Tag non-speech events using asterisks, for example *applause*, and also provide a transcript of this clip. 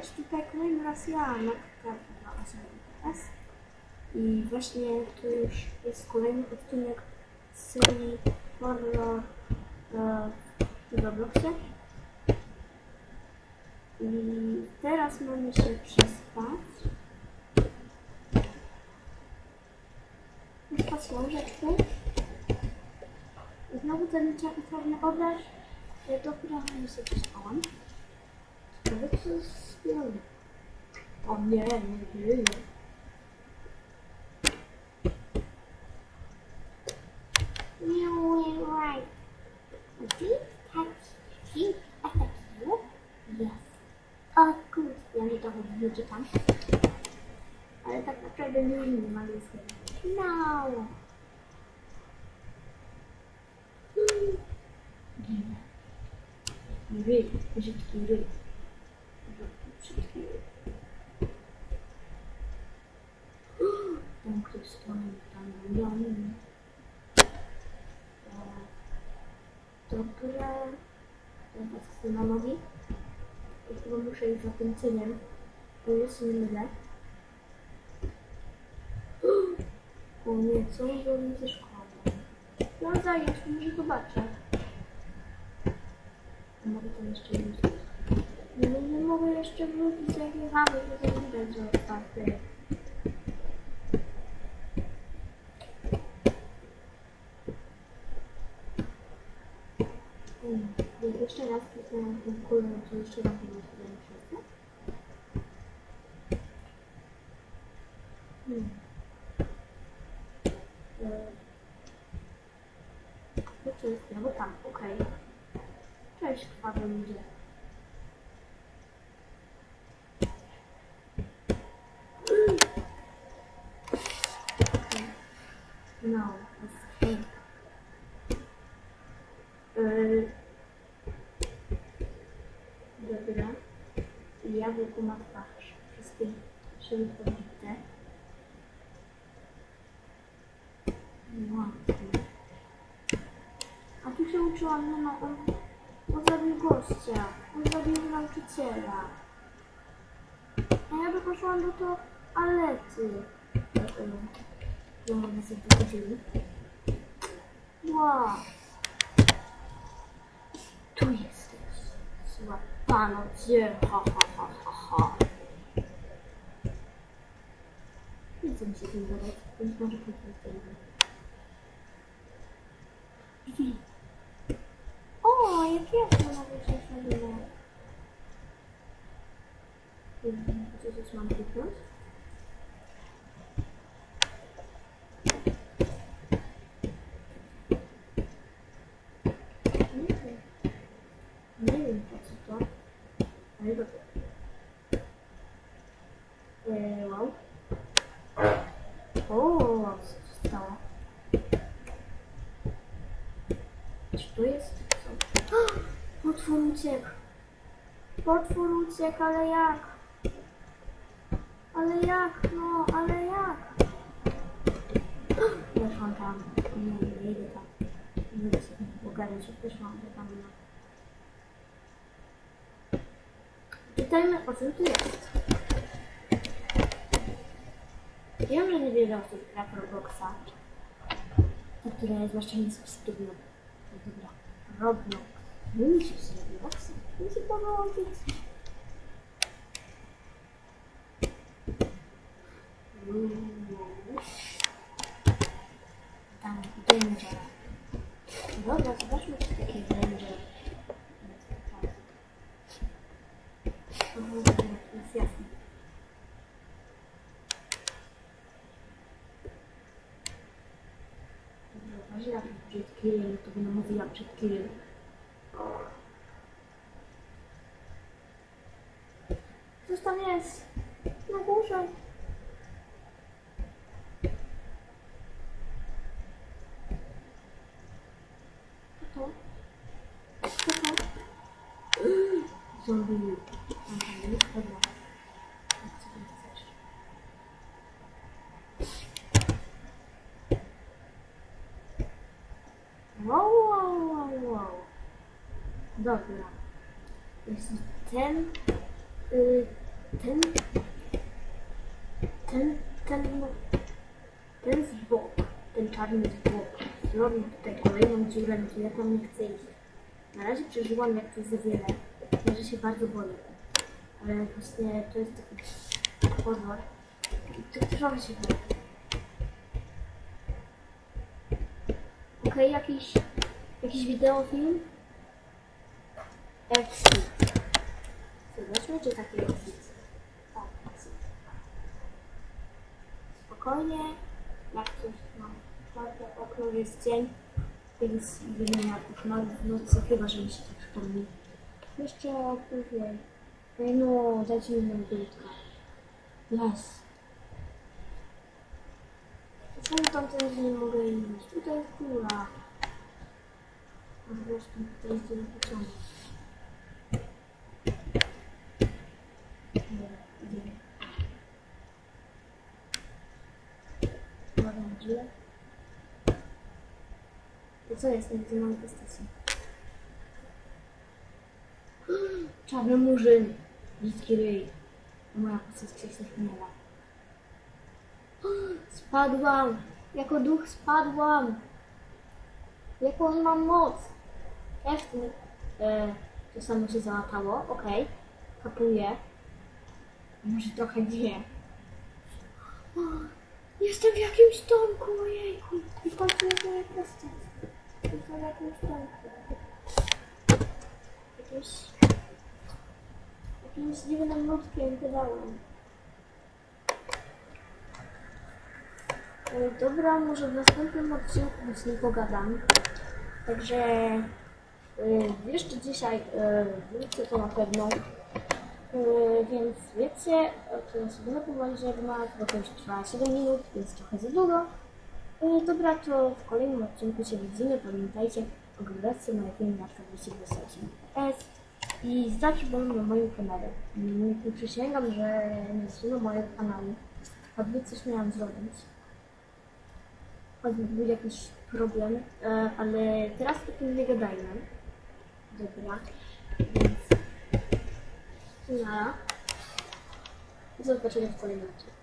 Cześć, tutaj kolejny raz ja, Natka teraz. I właśnie to już jest kolejny odcinek z serii horror e, w Robloxie. I teraz mamy się przespać. Przespać książeczkę. Znowu ten cza- czarny obraz. Ja dopiero się przespałam. Ciekawe co jest zbiorę. O nie, nie żyję. You were right. Deep touch, deep affect you? Yes. O kurde, ja nie to nie czytam. Ale tak naprawdę nie umiem angielskiego. No. Ginę. Ryj, brzydki ryj. Tam ktoś stoi, tam miliony. Dobra. Teraz chcę na nogi. I chyba muszę iść za tym cyniem. Bo jest nie mylę. O nie, co on robi ze szkołą? No zająć, może zobaczę. Mogę to jeszcze wrócić. Nie, nie mogę jeszcze wrócić, jak jechamy, bo to widać, że otwarty. Mm, jak jeszcze raz kliknę tą kulę, to jeszcze raz nie sobie wszyscy. Hmm. E, co jest? No tam, okej. Cześć, krwawy ludzie. Dobra. I jabłko ma twarz. Wszystkie szyby pobite. Ładnie. A tu się uczyłam, no, no on, on zabił gościa. On zabił nauczyciela. A ja by poszłam do toalety. No, one sobie pochodzili. Wow. Tu jesteś. Złapano cię. Ha, ha, ha, ha, ha. Nie chcę się tym gadać, więc może. Drzwi. O, jak jasno nawet się zrobiło. Co też mam kliknąć? Nie wiem. Nie wiem po co to. Ale dobrze. Eee, wow. O, co się stało? Czy to jest co? Potwór uciekł. Potwór uciekł, ale jak? Ale jak? No, ale jak? *gasps* Weszłam tam. Nie, nie idę tam. Nie idę weszłam do tam. No. Czytajmy o czym tu jest. Wiem, że niewiele osób gra Robloxa. Ta, która jest zwłaszcza niesubskrybna. No dobra. Roblox. Wyjście z Идите погладить. Там рейнджеры. Да, да, спрашиваю, что такие рейнджеры. Естественно. Важно, что это Кирилл, это бы нам это я, что это Кирилл. Coś tam jest. Na górze. Co to? Co to? Zombie. Dobra. Wow, wow, wow, wow. Dobra. Jeśli ten ten, ten, ten, ten z boku, ten czarny z boku, zrobił tutaj kolejną dziurę, to ja tam nie chcę iść. Na razie przeżyłam jak to za wiele, razie się bardzo boję. Ale właśnie to jest taki pozwól. To trochę się boję. Okej, jakiś, jakiś wideofilm? Exit. Zobaczmy, czy taki. Tak. Spokojnie, jak coś mam czwarte okno, jest dzień, więc nie ma koszmaru w nocy, chyba, że mi się tak przypomni. Jeszcze później. Ej no, dajcie mi mobilka. Yes. Czemu tam teraz nie mogę iść? Tutaj jest kula. Może tam tutaj jest jeden pociąg. Nie, idziemy. Uwaga na drzwi. To co jest? Nie widzę manifestacji. Czarny murzyn. Niski ryj. Moja postać się zachmiela. Spadłam! Jako duch spadłam! Jaką mam moc? Jak to? E, to samo się załatało, okej. Kapuję. Może trochę nie. Jestem w jakimś domku, ojejku. I patrzę na moją postać. W jakimś domku. Jakimś... Jakimś dziwnym ludkiem wydałem. Dobra, może w następnym odcinku z nim pogadam. Także e, jeszcze dzisiaj e, wrócę to na pewno. E, Więc wiecie, to ja sobie na powoli żegnać, bo to już trwa 7 minut, więc trochę za długo. E, Dobra, to w kolejnym odcinku się widzimy. Pamiętajcie, oglądajcie moje filmy na tablicy wysokiej S i będą na moim kanale. Przysięgam, że nie zsunę mojego kanału, choćby coś miałam zrobić choćby był jakiś problem, e, ale teraz o tym nie gadajmy. Dobra, więc... Na. Do w kolejnym odcinku.